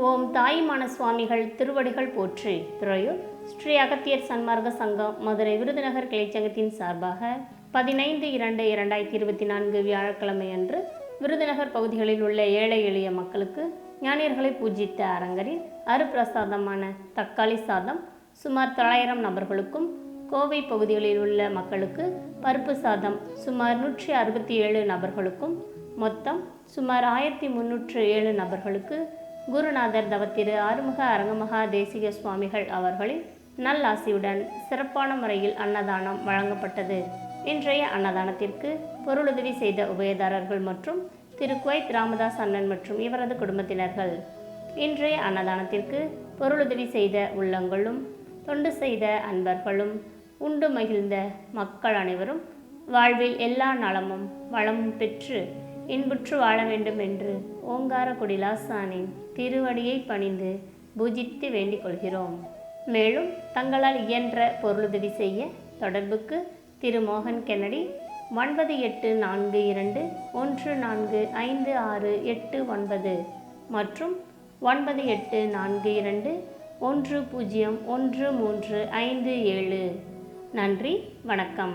ஓம் தாயுமான சுவாமிகள் திருவடிகள் போற்றி. துறையூர் ஸ்ரீ அகத்தியர் சன்மார்க்க சங்கம் மதுரை விருதுநகர் கிளைச்சங்கத்தின் சார்பாக பதினைந்து இரண்டு இரண்டாயிரத்தி இருபத்தி நான்கு வியாழக்கிழமை அன்று விருதுநகர் பகுதிகளில் உள்ள ஏழை எளிய மக்களுக்கு ஞானியர்களை பூஜித்த அரங்கரில் அருப்பிரசாதமான தக்காளி சாதம் சுமார் தொள்ளாயிரம் நபர்களுக்கும் கோவை பகுதிகளில் உள்ள மக்களுக்கு பருப்பு சாதம் சுமார் நூற்றி அறுபத்தி ஏழு நபர்களுக்கும் மொத்தம் சுமார் ஆயிரத்தி முன்னூற்று ஏழு நபர்களுக்கு குருநாதர் தவத்திரு ஆறுமுக அரங்கமகா தேசிக சுவாமிகள் அவர்களின் நல்லாசியுடன் சிறப்பான முறையில் அன்னதானம் வழங்கப்பட்டது. இன்றைய அன்னதானத்திற்கு பொருளுதவி செய்த உபயதாரர்கள் மற்றும் திரு குவைத் ராமதாஸ் அண்ணன் மற்றும் இவரது குடும்பத்தினர்கள். இன்றைய அன்னதானத்திற்கு பொருளுதவி செய்த உள்ளங்களும் தொண்டு செய்த அன்பர்களும் உண்டு மகிழ்ந்த மக்கள் அனைவரும் வாழ்வில் எல்லா நலமும் வளமும் பெற்று இன்புற்று வாழ வேண்டும் என்று ஓங்கார குடிலாசானின் திருவடியை பணிந்து பூஜித்து வேண்டிக் கொள்கிறோம். மேலும் தங்களால் இயன்ற பொருளுதவி செய்ய தொடர்புக்கு திரு மோகன் கென்னடி ஒன்பது எட்டு நான்கு இரண்டு ஒன்று நான்கு ஐந்து ஆறு எட்டு ஒன்பது மற்றும் ஒன்பது எட்டு நான்கு இரண்டு ஒன்று பூஜ்ஜியம் ஒன்று மூன்று ஐந்து ஏழு. நன்றி வணக்கம்.